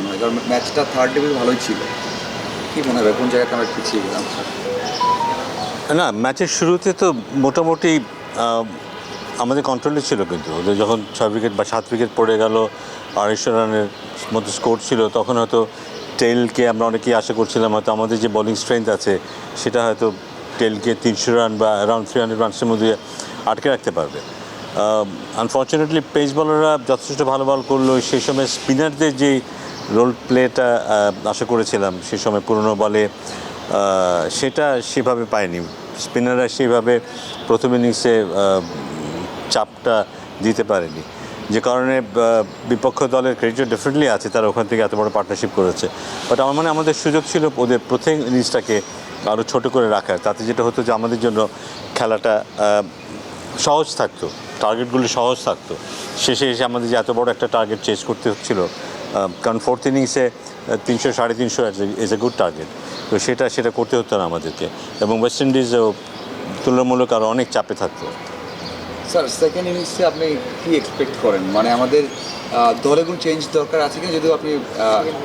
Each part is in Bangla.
মনে হয়। কারণ ম্যাচটা থার্ড ডে ভালোই ছিল। কি মনে হবে কোন জায়গাতে আমরা পিছিয়ে গেলাম? না ম্যাচের শুরুতে তো মোটামুটি আমাদের কন্ট্রোলে ছিল কিন্তু। ওদের যখন ছয় উইকেট বা সাত উইকেট পড়ে গেল, আড়াইশো রানের মতো স্কোর ছিল, তখন হয়তো টেলকে আমরা অনেকেই আশা করছিলাম, হয়তো আমাদের যে বোলিং স্ট্রেংথ আছে, সেটা হয়তো টেলকে তিনশো রান বা অ্যারাউন্ড থ্রি হান্ড্রেড রানসের মধ্যে আটকে রাখতে পারবে। আনফর্চুনেটলি পেস বলাররা যথেষ্ট ভালো বল করল। সেই সময় স্পিনারদের যে রোল প্লেটা আশা করেছিলাম সে সময় পুরনো বলে সেটা সেভাবে পায়নি স্পিনাররা সেভাবে প্রথম ইনিংসে চাপটা দিতে পারেনি। যে কারণে বিপক্ষ দলের ক্রেডিট ডেফিনেটলি আছে, তারা ওখান থেকে এত বড় পার্টনারশিপ করেছে। বাট আমার মনে আমাদের সুযোগ ছিল ওদের প্রথম ইনিংসটাকে আরও ছোট করে রাখার। তাতে যেটা হতো যে আমাদের জন্য খেলাটা সহজ থাকতো টার্গেটগুলো সহজ থাকতো। শেষে এসে আমাদের যে এত বড় একটা টার্গেট চেস করতে হচ্ছিল কারণ ফোর্থ ইনিংসে তিনশো, সাড়ে তিনশো ইজ এ গুড টার্গেট তো সেটা সেটা করতে হতো না আমাদেরকে। এবং ওয়েস্ট ইন্ডিজও তুলনামূলক আরও অনেক চাপে থাকতো। স্যার সেকেন্ড ইনিংসে আপনি কি এক্সপেক্ট করেন? মানে আমাদের দলে কোনো চেঞ্জ দরকার আছে কিনা? যদিও আপনি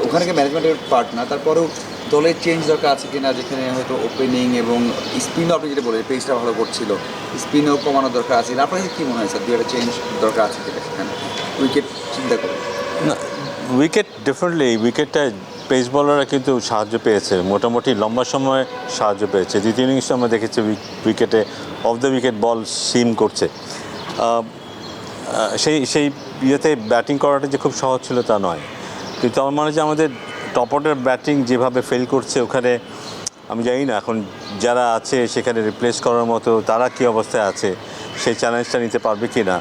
ওখানে ম্যানেজমেন্টের পার্ট না, তারপরেও দলের চেঞ্জ দরকার আছে কিনা? যেখানে হয়তো ওপেনিং এবং স্পিনও আপনি যেটা বলেন পেজটা ভালো করছিল স্পিনও কমানো দরকার আছে আপনার কী মনে হয় স্যার দু একটা চেঞ্জ দরকার আছে কিনা সেখানে? উইকেট চিন্তা করে উইকেট ডিফারেন্টলি উইকেটটা পেস বলাররা কিন্তু সাহায্য পেয়েছে। মোটামুটি লম্বা সময় সাহায্য পেয়েছে। দ্বিতীয় ইনিংসে আমরা দেখেছি উইকেটে off the wicket ball seam করছে। সেই সেই ইয়েতে ব্যাটিং করাটা যে খুব সহজ ছিল তা নয়। কিন্তু আমার মনে হয় যে আমাদের টপ অর্ডার ব্যাটিং যেভাবে ফেল করছে ওখানে, আমি জানি না, এখন যারা আছে সেখানে রিপ্লেস করার মতো, তারা কী অবস্থায় আছে, সেই চ্যালেঞ্জটা নিতে পারবে কি না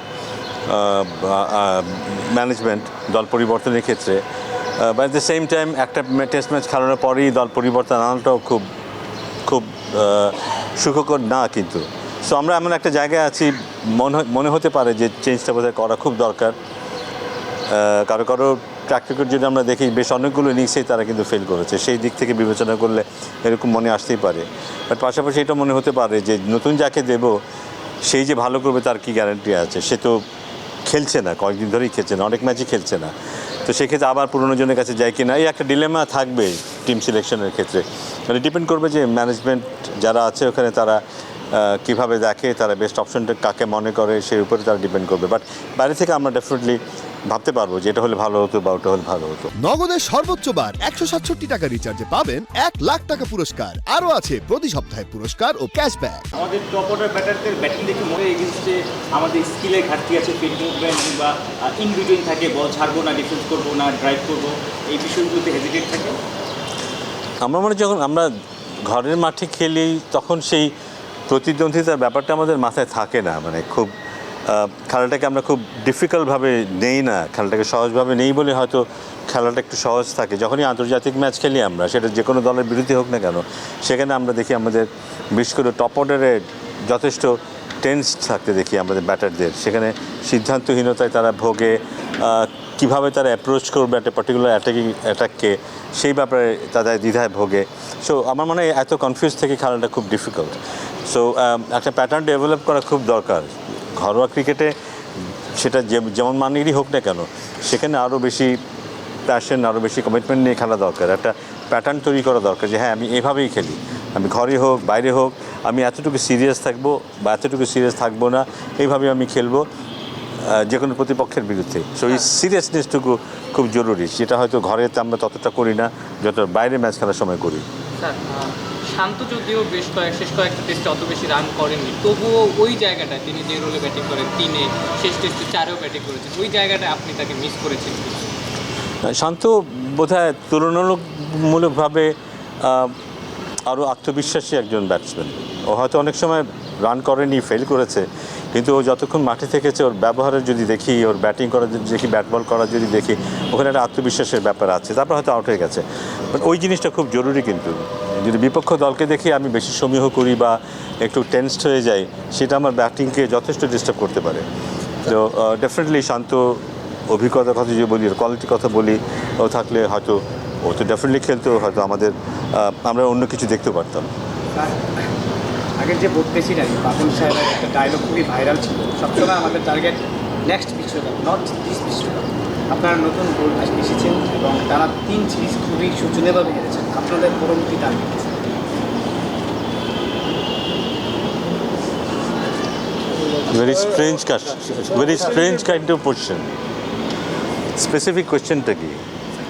ম্যানেজমেন্ট দল পরিবর্তনের ক্ষেত্রে বাট দ্য সেম টাইম একটা টেস্ট ম্যাচ খেলানোর পরেই দল পরিবর্তন আনাটাও খুব খুব সুখকর না কিন্তু। সো আমরা এমন একটা জায়গায় আছি, মনে মনে হতে পারে যে চেঞ্জটা বোধহয় করা খুব দরকার। কারও কারও ট্র্যাক রেকর্ড যদি আমরা দেখি, বেশ অনেকগুলো ইনিংসেই তারা কিন্তু ফেল করেছে। সেই দিক থেকে বিবেচনা করলে এরকম মনে আসতেই পারে। বাট পাশাপাশি এটা মনে হতে পারে যে নতুন যাকে দেব, সেই যে ভালো করবে তার কি গ্যারান্টি আছে? সে তো খেলছে না, কয়েকদিন ধরেই খেলছে না, অনেক ম্যাচই খেলছে না। তো সেক্ষেত্রে আবার পুরনো জনের কাছে যায় কি না এই একটা ডিলেমা থাকবে টিম সিলেকশনের ক্ষেত্রে। মানে ডিপেন্ড করবে যে ম্যানেজমেন্ট যারা আছে ওখানে তারা কীভাবে দেখে, তারা বেস্ট অপশনটা কাকে মনে করে, সেই উপরে তারা ডিপেন্ড করবে। বাট বাইরে থেকে আমরা ডেফিনেটলি ভাবতে পারব যে এটা হলে ভালো হতো বা ওটা হলে ভালো হতো। নগদের সর্বোচ্চ বার একশো সাতষট্টি টাকা রিচার্জে পাবেন এক লাখ টাকা পুরস্কার। আরও আছে প্রতি সপ্তাহে পুরস্কার ও ক্যাশব্যাক আমাদের টপ অর্ডার ব্যাটারদের ব্যাটিং দেখে মনে এগেনস্টে আমাদের স্কিলের ঘাটতি আছে ফিল্ড মুভমেন্ট কিংবা ইন বিটুইন থাকে বল ছাড়বো না ডিফেন্স করব না ড্রাইভ করব এই বিষয়গুলোতে হেজিটেট থাকে? আমরা মনে হয় যখন আমরা ঘরের মাঠে খেলি তখন সেই প্রতিদ্বন্দ্বিতার ব্যাপারটা আমাদের মাথায় থাকে না। মানে খুব খেলাটাকে আমরা খুব ডিফিকাল্টভাবে নেই না, খেলাটাকে সহজভাবে নেই বলে হয়তো খেলাটা একটু সহজ থাকে। যখনই আন্তর্জাতিক ম্যাচ খেলি আমরা, সেটা যে কোনো দলের বিরুদ্ধে হোক না কেন, সেখানে আমরা দেখি আমাদের বিশেষ করে টপ অর্ডারে যথেষ্ট টেন্স থাকতে দেখি আমাদের ব্যাটারদের সেখানে সিদ্ধান্তহীনতায় তারা ভোগে কীভাবে তারা অ্যাপ্রোচ করবে একটা পার্টিকুলার অ্যাটাকিং অ্যাটাককে সেই ব্যাপারে তাদের দ্বিধায় ভোগে। সো আমার মনে হয় এত কনফিউজ থেকে খেলাটা খুব ডিফিকাল্ট সো একটা প্যাটার্ন ডেভেলপ করা খুব দরকার। ঘরোয়া ক্রিকেটে সেটা যে- যেমন মানেরই হোক না কেন, সেখানে আরও বেশি প্যাশন আরও বেশি কমিটমেন্ট নিয়ে খেলা দরকার। একটা প্যাটার্ন তৈরি করা দরকার যে হ্যাঁ আমি এভাবেই খেলি। আমি ঘরে হোক, বাইরে হোক, আমি এতটুকু সিরিয়াস থাকব বা এতটুকু সিরিয়াস থাকব না, এইভাবে আমি খেলব যে কোনো প্রতিপক্ষের বিরুদ্ধে। সো এই সিরিয়াসনেসটুকু খুব জরুরি। যেটা হয়তো ঘরেতে আমরা ততটা করি না যত বাইরে ম্যাচ খেলার সময় করি। শান্ত যদিও বেশ কয়েক, শেষ কয়েকটা টেস্টে অত বেশি রান করেননি তবুও ওই জায়গাটায় তিনি যে রোলে ব্যাটিং করেন তিনে, শেষ টেস্টে চারেও ব্যাটিং করেছেন, ওই জায়গাটা আপনি তাকে মিস করেছেন? শান্ত বোধহয় তুলনামূলকভাবে আরও আত্মবিশ্বাসী একজন ব্যাটসম্যান ও হয়তো অনেক সময় রান করেনি ফেল করেছে। কিন্তু ও যতক্ষণ মাঠে থেকেছে, ওর ব্যবহারের যদি দেখি, ওর ব্যাটিং করা যদি দেখি ব্যাট বল করা যদি দেখি, ওখানে একটা আত্মবিশ্বাসের ব্যাপার আছে। তারপর হয়তো আউট হয়ে গেছে। বাট ওই জিনিসটা খুব জরুরি কিন্তু। যদি বিপক্ষ দলকে দেখি, আমি বেশি সমীহ করি বা একটু টেন্সড হয়ে যাই, সেটা আমার ব্যাটিংকে যথেষ্ট ডিস্টার্ব করতে পারে। তো ডেফিনেটলি শান্ত অভিজ্ঞতার কথা যদি বলি কোয়ালিটির কথা বলি, ও থাকলে হয়তো, ও তো ডেফিনেটলি খেলতো, হয়তো আমাদের আমরা অন্য কিছু দেখতে পারতাম। আগের যে বোর্ড প্রেসিডেন্ট বাবুল সাহেবের একটা ডায়লগ খুবই ভাইরাল ছিল। সবসময় আমাদের টার্গেট নেক্সট বিশ্বকাপ নট দিস বিশ্বকাপ। আপনারা নতুন বোর্ড এসেছেন এবং তারা তিন সিরিজ খুবই শোচনীয়ভাবে হেরেছেন। আপনাদের পরবর্তী target very strange very strange kind of question specific কোয়েশ্চেনটা কি?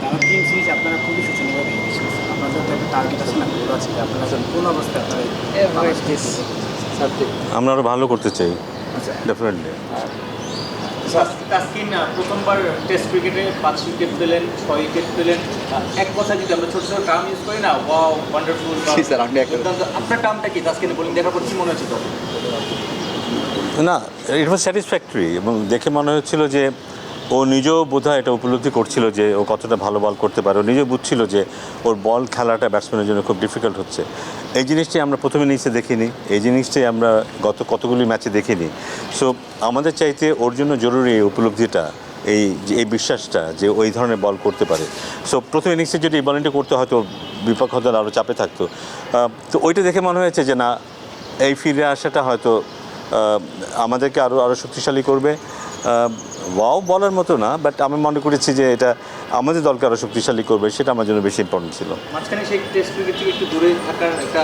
তারা তিন সিরিজ আপনারা খুবই শোচনীয়ভাবে হেরেছেন। আপনাদের তো একটা টার্গেট আছে না গোল আছে। আপনারা কোন অবস্থায় আপনারা আমরা আরও ভালো করতে চাই। আচ্ছা। ডেফিনেটলি তাসকিন প্রথমবার টেস্ট ক্রিকেটে পাঁচ উইকেট পেলেন ছয় উইকেট পেলেন। এক কথা যদি আমরা ছোট ছোট টার্ম ইউজ করি না ওয়াও ওয়ান্ডারফুল স্যার, আপনি একটা- আপনার টার্মটা কি? তাসকিনে বোলিং দেখার পর কি মনে হচ্ছে তখন না ইট ওয়াজ স্যাটিসফ্যাক্টরি এবং দেখে মনে হচ্ছিল যে ও নিজেও বোধহয় এটা উপলব্ধি করছিল যে ও কতটা ভালো বল করতে পারে। ও নিজেও বুঝছিল যে ওর বল খেলাটা ব্যাটসম্যানের জন্য খুব ডিফিকাল্ট হচ্ছে। এই জিনিসটি আমরা প্রথমে নিচে দেখিনি। এই জিনিসটাই আমরা গত কতগুলি ম্যাচে দেখিনি। সো আমাদের চাইতে ওর জন্য জরুরি এই উপলব্ধিটা, এই যে, এই বিশ্বাসটা যে ওই ধরনের বল করতে পারে। সো প্রথম ইনিংসে যদি এই বলিংটা করতে হয়তো বিপক্ষ দল আরও চাপে থাকতো। তো ওইটা দেখে মনে হয়েছে যে না, এই ফিরে আসাটা হয়তো আমাদেরকে আরও আরও শক্তিশালী করবে। ওয়াও বলার মতো না বাট আমি মনে করেছি যে এটা আমাদের দলকে আরও শক্তিশালী করবে সেটা আমার জন্য বেশি ইম্পর্টেন্ট ছিল। মাঝখানে সেই টেস্ট ক্রিকেট থেকে একটু দূরে থাকার একটা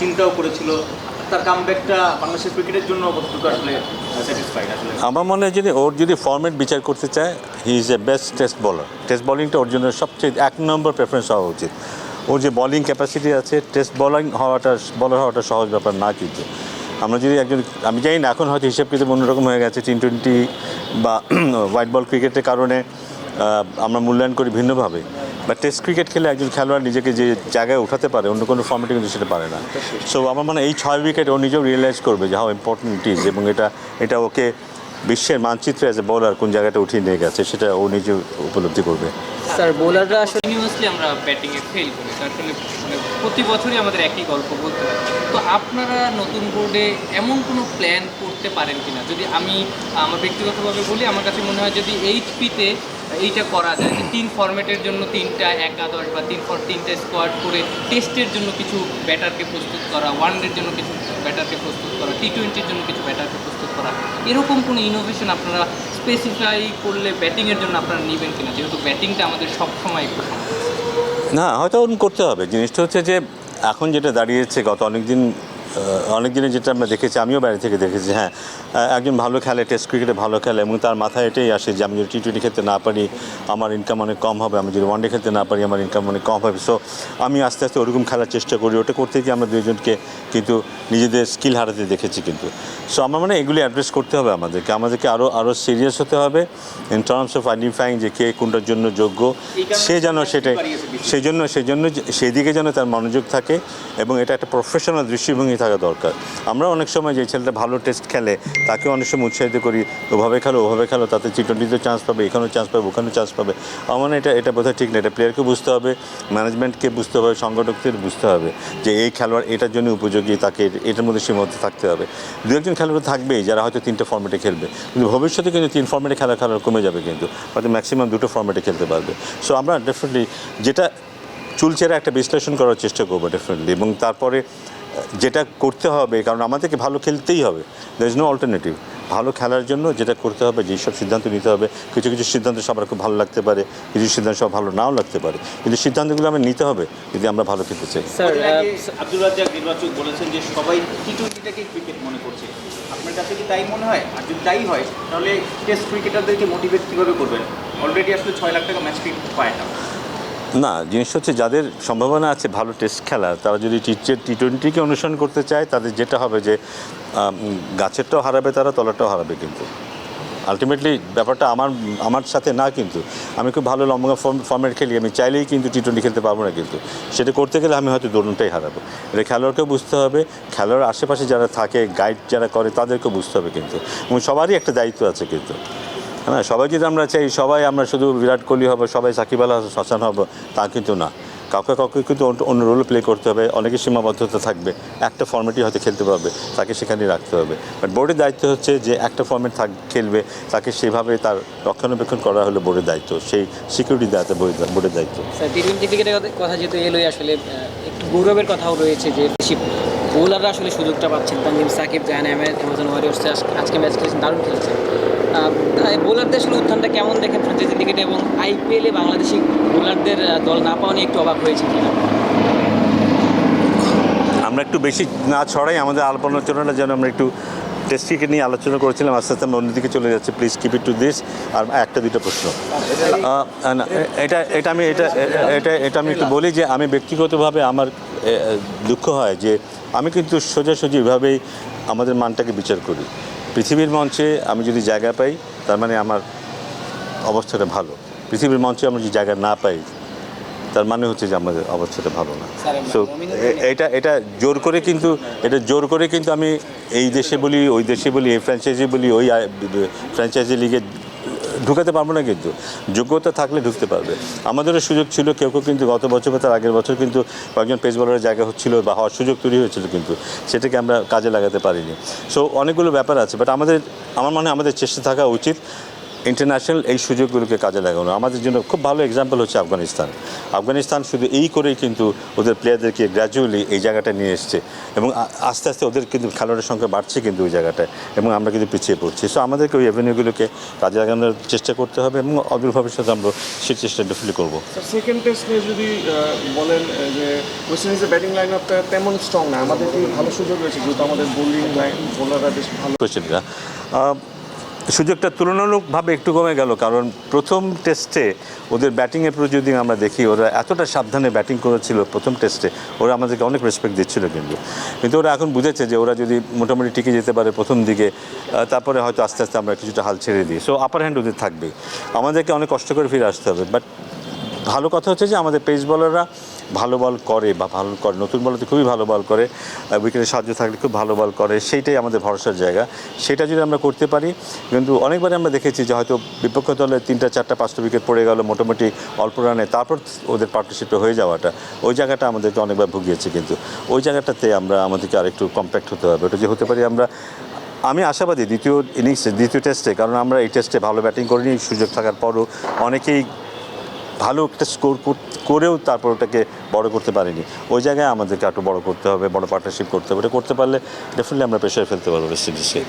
চিন্তাও করেছিল। তার কামব্যাকটা বাংলাদেশের ক্রিকেটের জন্য কতটুকু আসলে স্যাটিসফাইড আসলে? আমার মনে হয় যদি ওর যদি ফর্মেট বিচার করতে চায় he is a best test bowler test বলিংটা ওর জন্য সবচেয়ে এক নম্বর প্রেফারেন্স হওয়া উচিত। ওর যে বলিং ক্যাপাসিটি আছে টেস্ট বলিং হওয়াটা বলার হওয়াটা সহজ ব্যাপার না কিন্তু। আমরা যদি একজন, আমি জানি না, এখন হয়তো হিসেব কিন্তু অন্যরকম হয়ে গেছে টি টোয়েন্টি বা হোয়াইট বল ক্রিকেটের কারণে আমরা মূল্যায়ন করি ভিন্নভাবে। বা টেস্ট ক্রিকেট খেলে একজন খেলোয়াড় নিজেকে যে জায়গায় উঠাতে পারে, অন্য কোনো ফর্মেটে কিন্তু সেটা পারে না। সো আমার মনে এই ছয় উইকেট ও নিজেও রিয়েলাইজ করবে যে হাউ ইম্পর্টেন্ট ইট ইজ এবং এটা এটা ওকে বিশ্বের মানচিত্রে অ্যাজ এ বোলার কোন জায়গাটা উঠিয়ে নিয়ে গেছে, সেটা ও নিজে উপলব্ধি করবে। স্যার বোলাররা আসলে কন্টিনিউয়াসলি আমরা ব্যাটিংয়ে ফেল করি। আসলে মানে প্রতি বছরই আমাদের একই গল্প বলতে হয়। তো আপনারা নতুন বোর্ডে এমন কোনো প্ল্যান করতে পারেন কিনা? যদি আমি, আমার ব্যক্তিগতভাবে বলি, আমার কাছে মনে হয় যদি এইচপিতে এইটা করা যায়, যে তিন ফরম্যাটের জন্য তিনটা একাদশ বা তিন ফর তিনটা স্কোয়াড করে টেস্টের জন্য কিছু ব্যাটারকে প্রস্তুত করা ওয়ানডের জন্য কিছু ব্যাটারকে প্রস্তুত করা টি টোয়েন্টির জন্য কিছু ব্যাটারকে প্রস্তুত করা। এরকম কোনো ইনোভেশন আপনারা স্পেসিফাই করলে ব্যাটিংয়ের জন্য আপনারা নেবেন কিনা? যেহেতু ব্যাটিংটা আমাদের সবসময় একটু। না, হয়তো করতে হবে। জিনিসটা হচ্ছে যে, এখন যেটা দাঁড়িয়েছে, গত অনেক দিন অনেক দিনে যেটা আমরা দেখেছি আমিও বাইরে থেকে দেখেছি হ্যাঁ একজন ভালো খেলে টেস্ট ক্রিকেটে ভালো খেলে এবং তার মাথায় এটাই আসে যে আমি যদি টি টোয়েন্টি খেলতে না পারি আমার ইনকাম অনেক কম হবে আমি যদি ওয়ানডে খেলতে না পারি আমার ইনকাম অনেক কম হবে সো আমি আস্তে আস্তে ওরকম খেলার চেষ্টা করি ওটা করতে গিয়ে আমরা দুজনকে কিন্তু নিজেদের স্কিল হারাতে দেখেছি কিন্তু সো আমার মানে এগুলি অ্যাড্রেস করতে হবে আমাদেরকে আমাদেরকে আরও আরও সিরিয়াস হতে হবে ইন টার্মস অফ আইডেন্টিফাইং যে কে কোনটার জন্য যোগ্য সে যেন সেটাই। সেই জন্য সেই জন্য সেদিকে যেন তার মনোযোগ থাকে এবং এটা একটা প্রফেশনাল দৃষ্টিভঙ্গি থাকা দরকার। আমরা অনেক সময় যে ছেলেটা ভালো টেস্ট খেলে, তাকে অনেক সময় উৎসাহিত করি, ওভাবে খেলো ওভাবে খেলো, তাতে টি টোয়েন্টিতে চান্স পাবে, এখানেও চান্স পাবে, ওখানেও চান্স পাবে। আমার মনে এটা এটা বোধহয় ঠিক না, এটা প্লেয়ারকে বুঝতে হবে ম্যানেজমেন্টকে বুঝতে হবে, সংগঠকদের বুঝতে হবে যে এই খেলোয়াড় এটার জন্য উপযোগী, তাকে এটার মধ্যে সীমাবদ্ধ থাকতে হবে। দু একজন খেলোয়াড় থাকবেই, যারা হয়তো তিনটে ফর্মেটে খেলবে। কিন্তু ভবিষ্যতে কিন্তু তিন ফর্মেটে খেলা খেলার কমে যাবে কিন্তু, হয়তো ম্যাক্সিমাম দুটো ফর্মেটে খেলতে পারবে। সো আমরা ডেফিনেটলি যেটা চুলচেরা একটা বিশ্লেষণ করার চেষ্টা করব ডেফিনেটলি এবং তারপরে যেটা করতে হবে কারণ আমাদেরকে ভালো খেলতেই হবে। দ্যার ইজ নো অল্টারনেটিভ ভালো খেলার জন্য যেটা করতে হবে যেই সব সিদ্ধান্ত নিতে হবে। কিছু কিছু সিদ্ধান্ত সবার খুব ভালো লাগতে পারে কিছু সিদ্ধান্ত সব ভালো নাও লাগতে পারে। কিন্তু সিদ্ধান্তগুলো আমরা নিতে হবে যদি আমরা ভালো খেলতে চাই। স্যার আব্দুল রাজ্জাক নির্বাচক বলেছেন যে সবাই টি টোয়েন্টিটাকে ক্রিকেট মনে করছে। আপনার কাছে কি তাই মনে হয়? আর যদি তাই হয় তাহলে টেস্ট ক্রিকেটারদেরকে মোটিভেট কীভাবে করবেন? অলরেডি আসলে ছয় লাখ টাকা ম্যাচ ফি পায় না। না জিনিস হচ্ছে যাদের সম্ভাবনা আছে ভালো টেস্ট খেলার, তারা যদি টি টোয়েন্টিকে অনুসরণ করতে চায়, তাদের যেটা হবে যে গাছেরটাও হারাবে তারা তলাটাও হারাবে কিন্তু। আলটিমেটলি ব্যাপারটা আমার আমার সাথে না কিন্তু। আমি খুব ভালো লম্বা ফর্ম, ফর্মেট খেলি, আমি চাইলেই কিন্তু টি টোয়েন্টি খেলতে পারব না কিন্তু। সেটা করতে গেলে আমি হয়তো দোনোটাই হারাবো। এটা খেলোয়াড়কেও বুঝতে হবে, খেলোয়াড় আশেপাশে যারা থাকে গাইড যারা করে, তাদেরকেও বুঝতে হবে কিন্তু। এবং সবারই একটা দায়িত্ব আছে কিন্তু। হ্যাঁ সবাই যদি আমরা চাই, সবাই আমরা শুধু বিরাট কোহলি হব, সবাই সাকিব আল হাসান হব, তা কিন্তু না। কাউকে কাউকে কিন্তু অন্য- রোল প্লে করতে হবে অনেকে সীমাবদ্ধতা থাকবে, একটা ফর্মেটই হয়তো খেলতে পারবে, তাকে সেখানে রাখতে হবে। বাট বোর্ডের দায়িত্ব হচ্ছে যে একটা ফর্মেট থাক খেলবে, তাকে সেভাবে তার রক্ষণাবেক্ষণ করা হলো বোর্ডের দায়িত্ব, সেই সিকিউরিটি দায়িত্ব। বোর্ডের দায়িত্ব কথা- যেহেতু এলোই, আসলে একটু গৌরবের কথাও রয়েছে যে বোলাররা আসলে সুযোগটা পাচ্ছেন তানজিম সাকিব জাহান আহমেদ অ্যামাজন আজকে ম্যাচ খেলেছেন, দারুণ খেলেছেন। বোলারদের আসলে উত্থানটা কেমন দেখেন ফ্র্যাঞ্চাইজি ক্রিকেটে এবং আইপিএলে বাংলাদেশি বোলারদের দল না পাওয়া নিয়ে একটু অবাক হয়েছে কিনা? আমরা একটু বেশি না ছড়াই আমাদের আলোচনাটা যেন আমরা একটু টেস্ট ক্রিকেট নিয়ে আলোচনা করেছিলাম আস্তে আস্তে আমরা অন্যদিকে চলে যাচ্ছে। Please keep it to this আর একটা দুটো প্রশ্ন। না, এটা এটা আমি এটা এটা এটা আমি একটু বলি যে আমি ব্যক্তিগতভাবে আমার দুঃখ হয় যে আমি কিন্তু সোজাসুজিভাবেই আমাদের মানটাকে বিচার করি। পৃথিবীর মঞ্চে আমি যদি জায়গা পাই তার মানে আমার অবস্থাটা ভালো। পৃথিবীর মঞ্চে আমরা যদি জায়গা না পাই তার মানে হচ্ছে যে আমাদের অবস্থাটা ভালো না। সো এটা এটা জোর করে কিন্তু এটা জোর করে কিন্তু আমি এই দেশে বলি ওই দেশে বলি এই ফ্র্যাঞ্চাইজি বলি ওই ফ্র্যাঞ্চাইজি লিগে ঢুকাতে পারব না কিন্তু। যোগ্যতা থাকলে ঢুকতে পারবে। আমাদেরও সুযোগ ছিল, কেউ কেউ কিন্তু গত বছর বা তার আগের বছর কিন্তু কয়েকজন পেস বলারের জায়গা হচ্ছিল বা হওয়ার সুযোগ তৈরি হয়েছিল কিন্তু। সেটাকে আমরা কাজে লাগাতে পারিনি। সো অনেকগুলো ব্যাপার আছে বাট আমাদের, আমার মনে হয় আমাদের চেষ্টা থাকা উচিত। ইন্টারন্যাশনাল এই সুযোগগুলোকে কাজে লাগানো। আমাদের জন্য খুব ভালো এক্সাম্পল হচ্ছে আফগানিস্তান। আফগানিস্তান শুধু এই করেই কিন্তু ওদের প্লেয়ারদেরকে গ্র্যাজুয়ালি এই জায়গাটা নিয়ে এসছে এবং আস্তে আস্তে ওদের কিন্তু খেলোয়াড়ের সংখ্যা বাড়ছে কিন্তু ওই জায়গাটায় এবং আমরা কিন্তু পিছিয়ে পড়ছি। সো আমাদেরকে ওই অ্যাভিনিউগুলোকে কাজে লাগানোর চেষ্টা করতে হবে এবং অদূর ভবিষ্যতে আমরা সেই চেষ্টা ডেফিনেটলি করব। সেকেন্ড টেস্ট নিয়ে যদি বলেন যে ওয়েস্ট ইন্ডিজের ব্যাটিং লাইন আপটা তেমন স্ট্রং না। আমাদের কি ভালো সুযোগ রয়েছে? যেহেতু আমাদের বোলিং লাইন বোলাররা বেশ ভালো। কোয়েশ্চেনটা সুযোগটা তুলনামূলকভাবে একটু কমে গেল, কারণ প্রথম টেস্টে ওদের ব্যাটিংয়ের প্রতি যদি আমরা দেখি, ওরা এতটা সাবধানে ব্যাটিং করেছিল প্রথম টেস্টে ওরা আমাদেরকে অনেক রেসপেক্ট দিচ্ছিল কিন্তু। কিন্তু ওরা এখন বুঝেছে যে ওরা যদি মোটামুটি টিকে যেতে পারে প্রথম দিকে তারপরে হয়তো আস্তে আস্তে আমরা কিছুটা হাল ছেড়ে দিই। সো আপার হ্যান্ড ওদের থাকবেই। আমাদেরকে অনেক কষ্ট করে ফিরে আসতে হবে বাট ভালো কথা হচ্ছে যে আমাদের পেস বলাররা ভালো বল করে বা ভালো করে, নতুন বলতে খুবই ভালো বল করে উইকেটে সাহায্য থাকলে খুব ভালো বল করে, সেইটাই আমাদের ভরসার জায়গা। সেটা যদি আমরা করতে পারি, কিন্তু অনেকবারই আমরা দেখেছি যে হয়তো বিপক্ষ দলে তিনটা, চারটা, পাঁচটা উইকেট পড়ে গেল, মোটামুটি অল্প রানে তারপর ওদের পার্টনারশিপে হয়ে যাওয়াটা। ওই জায়গাটা আমাদেরকে অনেকবার ভুগিয়েছে কিন্তু। ওই জায়গাটাতে আমরা, আমাদেরকে আরেকটু কম্প্যাক্ট হতে হবে। ওটা যে হতে পারি আমরা, আমি আশাবাদী দ্বিতীয় ইনিংসে দ্বিতীয় টেস্টে কারণ আমরা এই টেস্টে ভালো ব্যাটিং করিনি, সুযোগ থাকার পরও অনেকেই ভালো একটা স্কোর করেও তারপর ওটাকে বড় করতে পারিনি। ওই জায়গায় আমাদেরকে একটু বড় করতে হবে, বড় পার্টনারশিপ করতে হবে। এটা করতে পারলে ডেফিনেটলি আমরা প্রেশারে ফেলতে পারব ওয়েস্ট ইন্ডিজকে